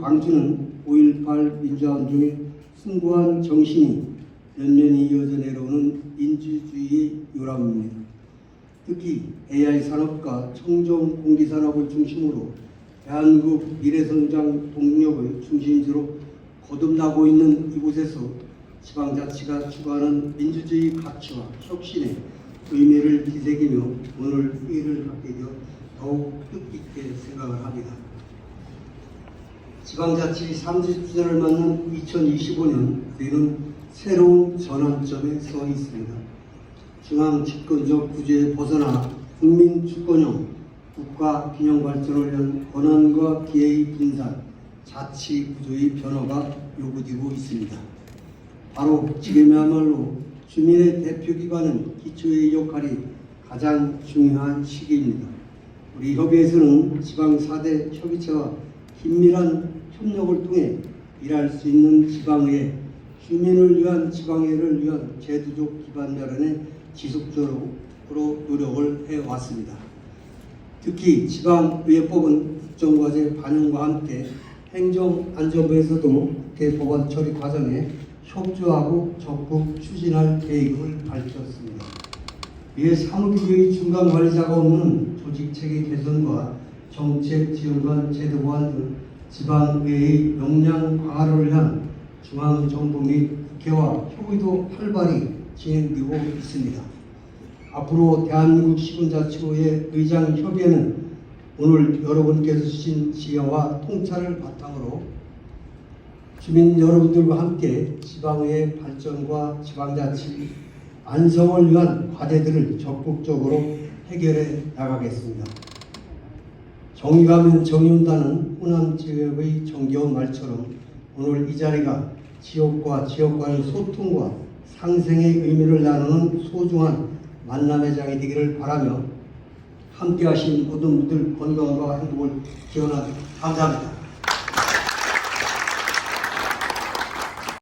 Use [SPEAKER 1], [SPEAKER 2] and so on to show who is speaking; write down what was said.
[SPEAKER 1] 광주는 5.18 민주화운동의 숭고한 정신이 연면이 이어져 내려오는 민주주의의 요람입니다. 특히 AI 산업과 청정 공기 산업을 중심으로 대한민국 미래성장 동력의 중심지로 거듭나고 있는 이곳에서 지방자치가 추구하는 민주주의 가치와 혁신의 의미를 되새기며 오늘 회의를 갖게 되어 더욱 뜻깊게 생각을 합니다. 지방자치 30주년을 맞는 2025년 우리는 새로운 전환점에 서 있습니다. 중앙 집권적 구조에 벗어나 국민 주권형 국가 균형 발전을 위한 권한과 기회의 분산, 자치 구조의 변화가 요구되고 있습니다. 바로 지금이야말로 주민의 대표 기관은 기초의 역할이 가장 중요한 시기입니다. 우리 협의회에서는 지방 4대 협의체와 긴밀한 협력을 통해 일할 수 있는 지방의회, 주민을 위한 지방의회를 위한 제도적 기반 마련에 지속적으로 노력을 해왔습니다. 특히 지방의회법은 국정과제 반영과 함께 행정안전부에서도 법안 처리 과정에 협조하고 적극 추진할 계획을 밝혔습니다. 이에 사무기구의 중간 관리자가 없는 조직 체계 개선과 정책 지원 간 제도 보완 등 지방의회의 역량 강화를 위한 중앙정부 및 국회와 협의도 활발히 진행되고 있습니다. 앞으로 대한민국 시군자치구의 의장 협의회는 오늘 여러분께서 주신 지혜와 통찰을 바탕으로 주민 여러분들과 함께 지방의 발전과 지방자치 안성을 위한 과제들을 적극적으로 해결해 나가겠습니다. 정의가면 정의온다는 호남 지역의 정겨운 말처럼 오늘 이 자리가 지역과 지역 간의 소통과 상생의 의미를 나누는 소중한 만남의 장이 되기를 바라며 함께 하신 모든 분들 건강과 행복을 기원합니다. 감사합니다.